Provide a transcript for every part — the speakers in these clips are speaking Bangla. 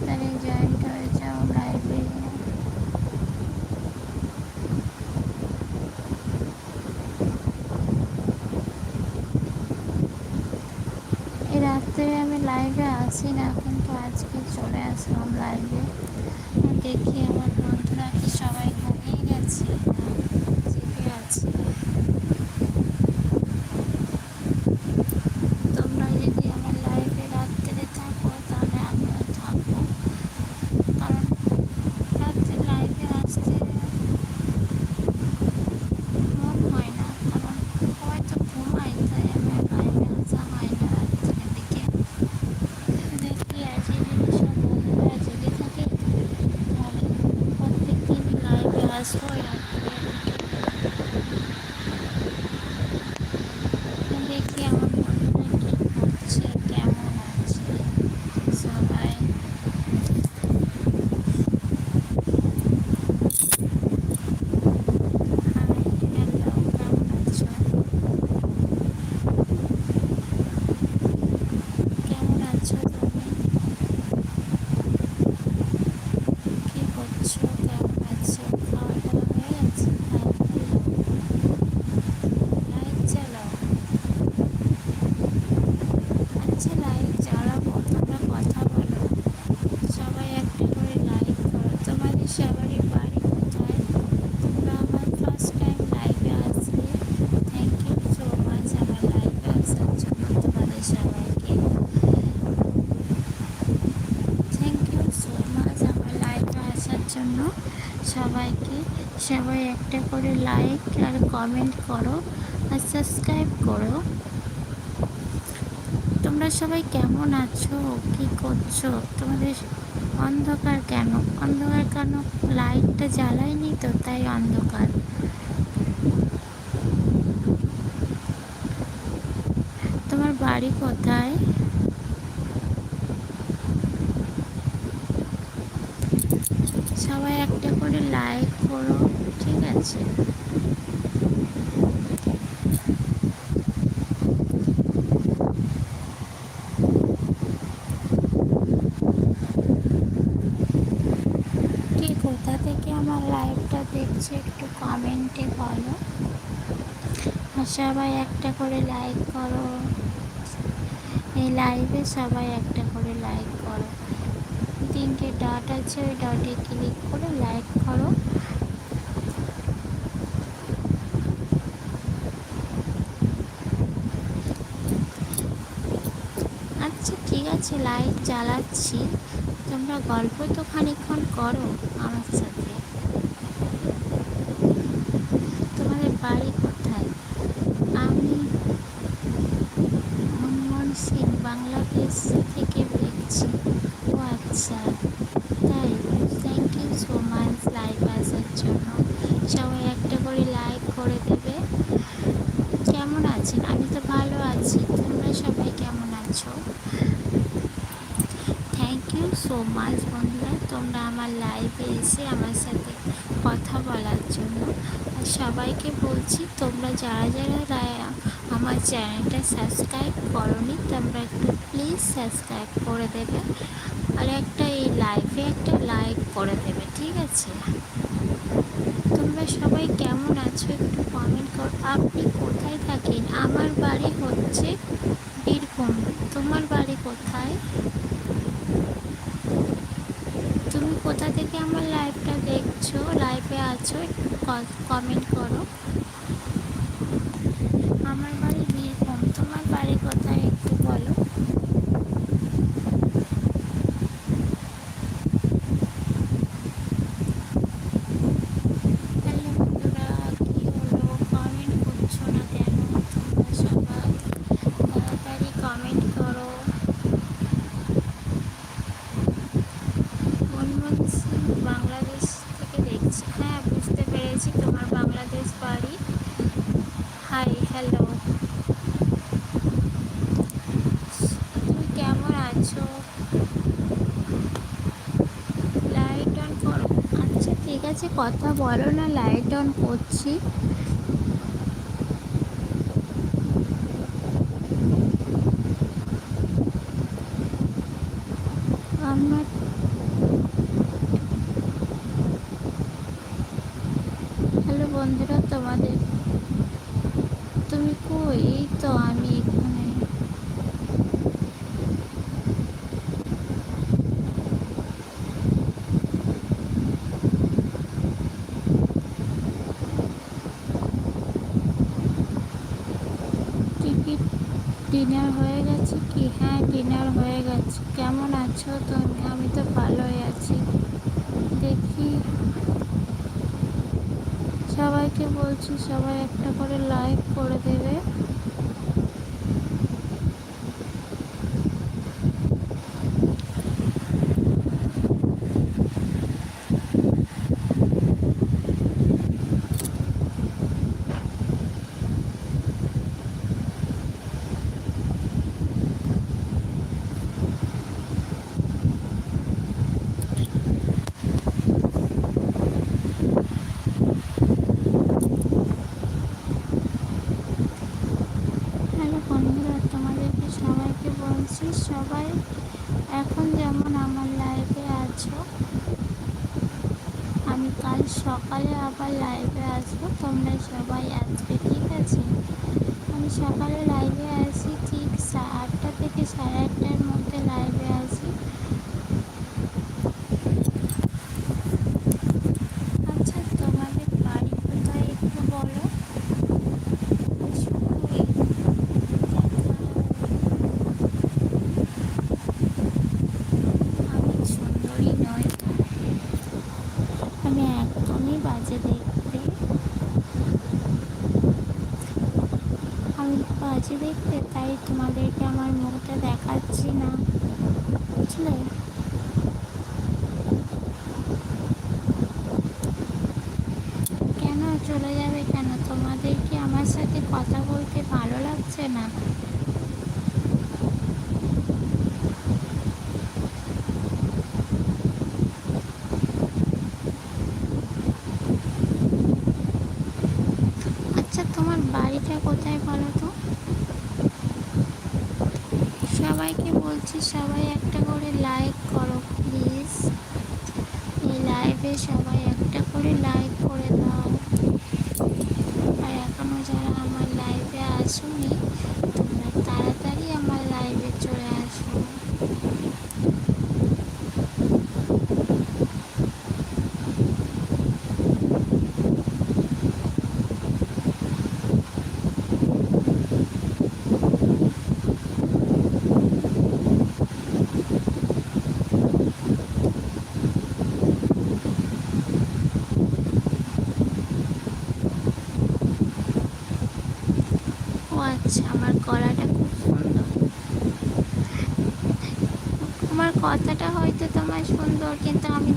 তোমরা সবাই তাড়াতাড়ি জয়েন্ট হয়ে যাও লাইভে এই রাত্রে আমি লাইভে আসি না, কিন্তু আজকে চলে আসলাম লাইভে দেখি আমার বন্ধুরা কি সবাই ঘুমিয়ে গেছে জেগে আছে তোমরা যদি আমার লাইভে রাত্রে থাকো তাহলে আমিও থাকব কারণ রাত্রে লাইভে আসতে মন হয় না কারণ সবাই তো ঘুমায় তাই আমার লাইভে আসা হয় না রাত্রের দিকে দেখি আজকে যদি সব বন্ধুরা জেগে থাকে তাহলে প্রত্যেক দিন লাইভে আসব রাত্রে দেখি আমার বন্ধুরা কি করছে কেমন আছে সবাই হাই হ্যালো কেমন আছো কেমন আছো তুমি কি করছ কেমন আছো খাওয়া দাওয়া হয়ে গেছে হ্যাঁ লাইট চালাও আচ্ছা লাইট জ্বালাবো তোমরা কথা বলো সবাই একটা করে লাইক করো তোমাদের সবারই বাড়ি কোথায় তোমরা আমার ফার্স্ট টাইম লাইভে আসলে থ্যাংক ইউ সো মাচ আমার লাইভে আসার জন্য তোমাদের সবাইকে থ্যাংক ইউ সো মাচ আমার লাইভে আসার জন্য সবাইকে সবাই একটা করে লাইক আর কমেন্ট করো আর সাবস্ক্রাইব করো। তোমরা সবাই কেমন আছো? কি করছ? তোমাদের অন্ধকার কেন? অন্ধকার কেন? লাইটটা জ্বালায়নি তো, তাই অন্ধকার। তোমার বাড়ি কোথায়? সবাই একটা করে লাইক করো, ঠিক আছে কে কোথা থেকে আমার লাইভটা দেখছে একটু কমেন্টে বলো আর সবাই একটা করে লাইক করো। এই লাইভে সবাই একটা করে লাইক করো। তিনটে ডট আছে, ওই ডটে ক্লিক করে লাইক করো। আচ্ছা ঠিক আছে লাইট জ্বালাচ্ছি তোমরা গল্প তো খানিক্ষণ করো আমার সাথে তোমাদের বাড়ি কোথায় আমি মনমোহন সিং বাংলাদেশ থেকে দেখছি ও আচ্ছা তাই thank you so much live আসার জন্য সবাই একটা করে লাইক করে দেবে কেমন আছেন? আমি তো ভালো আছি। তোমরা সবাই কেমন আছো? থ্যাংক ইউ সো মাচ বন্ধুরা। তোমরা আমার লাইভে এসে আমার সাথে কথা বলার জন্য। আর সবাইকে বলছি, তোমরা যারা যারা আমার চ্যানেলটা সাবস্ক্রাইব করনি, তোমরা একটু প্লিজ সাবস্ক্রাইব করে দেবে। আর একটা এই লাইভে একটা লাইক করে দেবে, ঠিক আছে? তোমরা সবাই কেমন আছো? একটু কমেন্ট করো। আপনি কোথায় থাকেন? আমার বাড়ি হচ্ছে বীরভূম। তোমার বাড়ি কোথায়? তুমি কোথা থেকে আমার লাইভটা দেখছ? লাইভে আছো? একটু কমেন্ট করো আমার বাড়ি বীরভূম তোমার বাড়ি কোথায় একটু বলো হ্যালো বন্ধুরা কি হলো কমেন্ট করছ না কেন তোমরা সবাই তাড়াতাড়ি কমেন্ট করো মনমোহন সিং বাংলাদেশ থেকে দেখছি হ্যাঁ বুঝতে পেরেছি তোমার বাংলাদেশ বাড়ি হাই হ্যালো তুমি কেমন আছো লাইট অন করো আচ্ছা ঠিক আছে কথা বলো না লাইট অন করছি। ডিনার হয়ে গেছে কি? হ্যাঁ ডিনার হয়ে গেছে। কেমন আছো তুমি? আমি তো ভালোই আছি। দেখি। সবাইকে বলছি সবাই একটা করে লাইক করে দেবে। সবাই আসবে ঠিক আছে? আমি সকালে লাইভে আসি ঠিক আটটা থেকে সাড়ে আটটার মধ্যে লাইভে আসি কথা বলতে ভালো লাগছে না। আচ্ছা তোমার বাড়িটা কোথায় বলো তো? সবাইকে বলছি, সবাই একটা করে লাইক করো প্লিজ এই লাইভে সবাই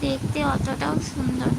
দেখতে অতটাও সুন্দর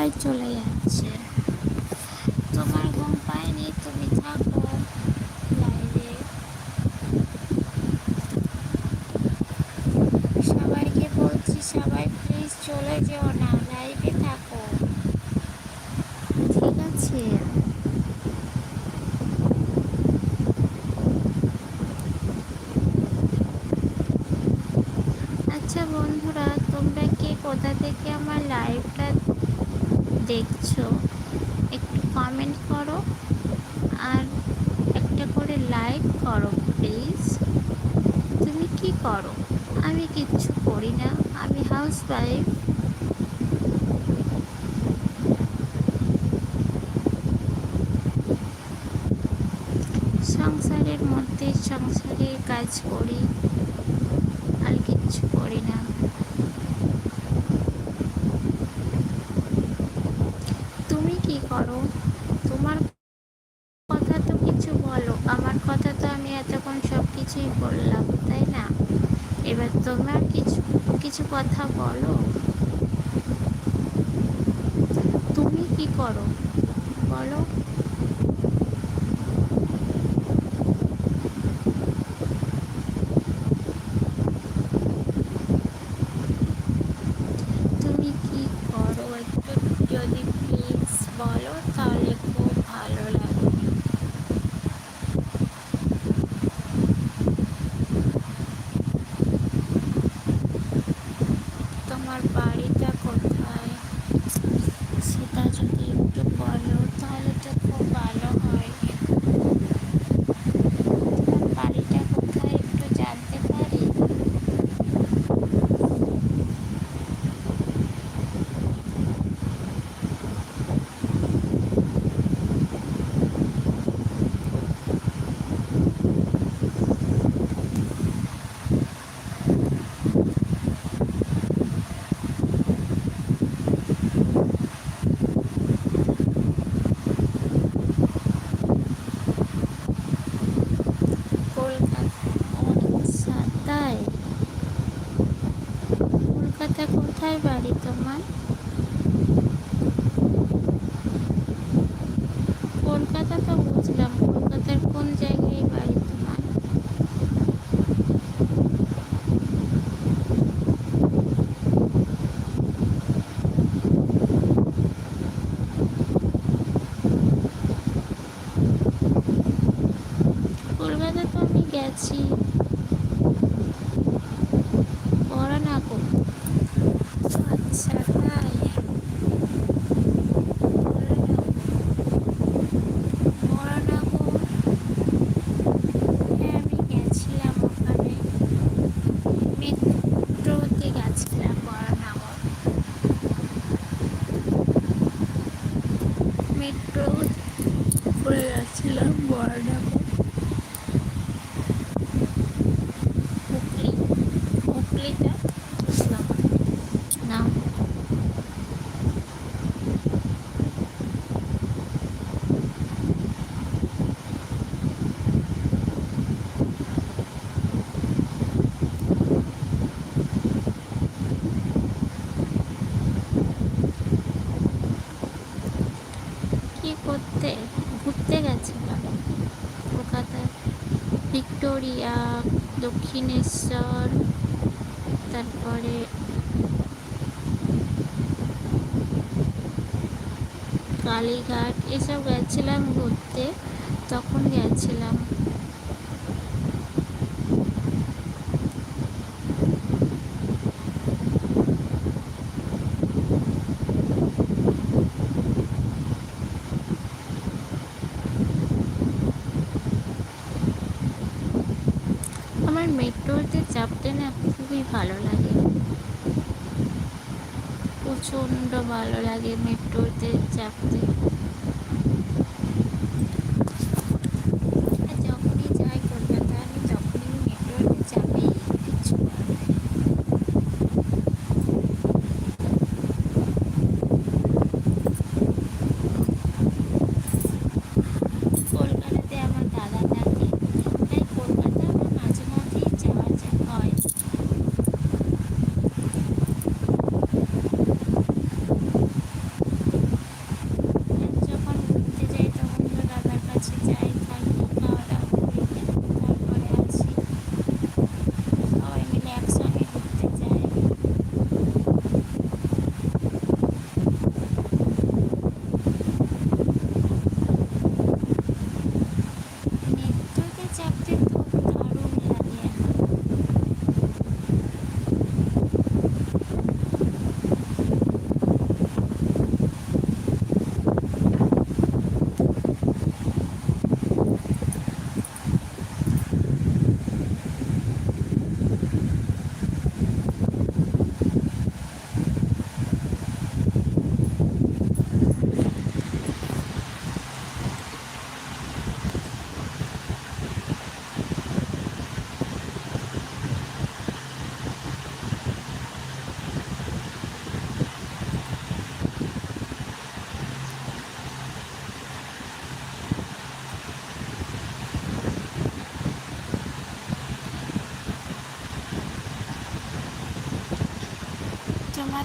বাসায় চলে যায় করো প্লিজ তুমি কি করো? আমি কিচ্ছু করি না, আমি হাউস ওয়াইফ সংসারের মধ্যে সংসারের কাজ করি, আর কিচ্ছু করি না। করো। বাড়ি তোমার? কলকাতা তো বুঝলাম কলকাতার কোন জায়গায় বাড়ি তোমার? কলকাতা তো আমি গেছি। গড়িয়া দক্ষিণেশ্বর তারপরে কালীঘাট এসব গেছিলাম ঘুরতে তখন গেছিলাম। মেট্রোতে চাপতে না খুবই ভালো লাগে। প্রচণ্ড ভালো লাগে মেট্রোতে চাপতে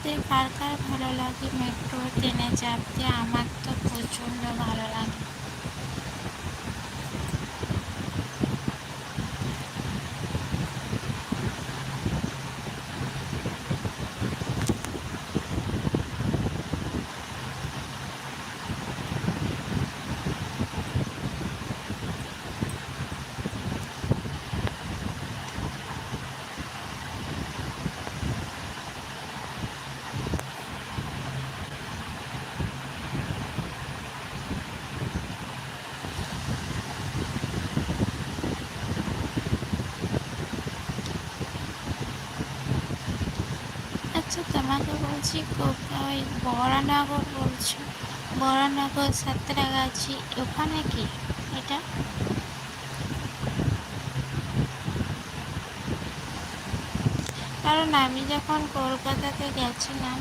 কার কার ভালো লাগে মেট্রো ট্রেনে চাপতে আমার তো প্রচণ্ড ভালো লাগে আচ্ছা তোমাকে কোথায়? বরানগর বলছো? বরানগর সাঁতরাগাছি ওখানে কি এটা? কারণ আমি যখন কলকাতাতে গেছিলাম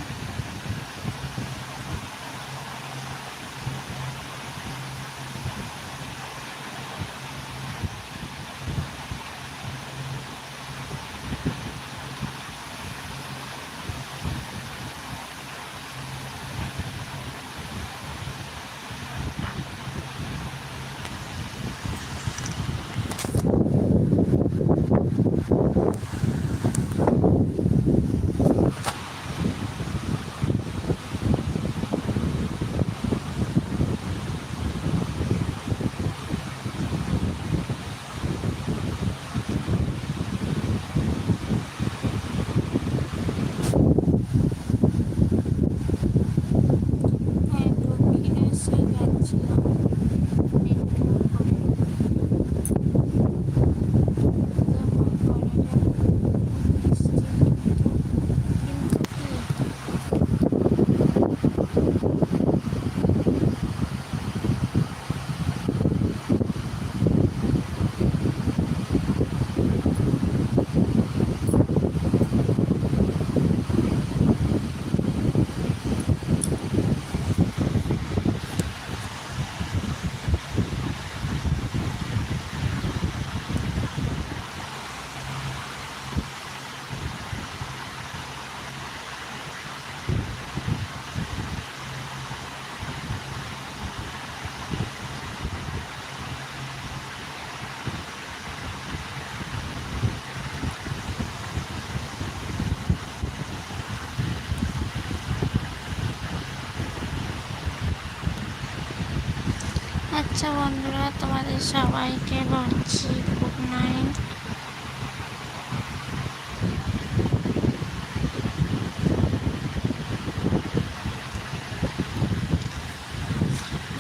আচ্ছা বন্ধুরা, তোমাদের সবাইকে বলছি গুড নাইট।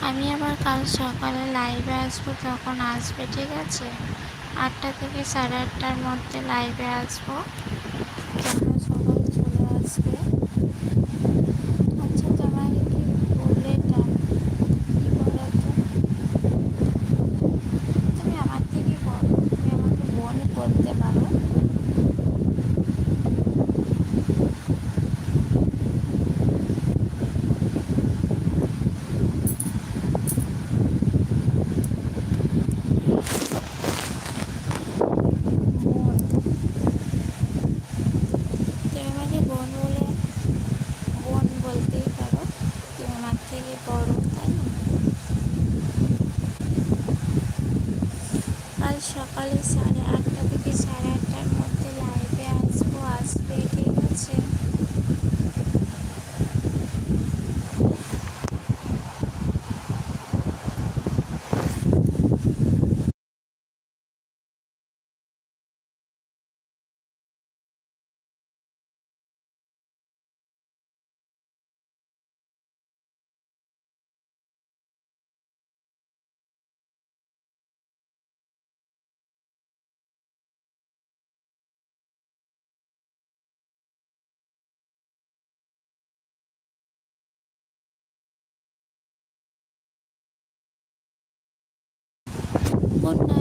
আমি আবার কাল সকালে লাইভে আসব, তখন আসবে, ঠিক আছে? আটটা থেকে সাড়ে আটটার মধ্যে লাইভে আসব তোমরা সবাই চলে আসবে আচ্ছা তোমাকে কি বলে ডাক কি বলো তো তুমি আমার থেকে বড় তুমি আমাকে বোন করতে পারো বোন তুমি আমাকে বোন বলে বোন বলতেই পারো তুমি আমার থেকে বড় তাই না কাল সকালে সাড়ে আটটা থেকে সাড়ে আটটার মধ্যে লাইভে আসব আসবে ঠিক আছে গুড নাইট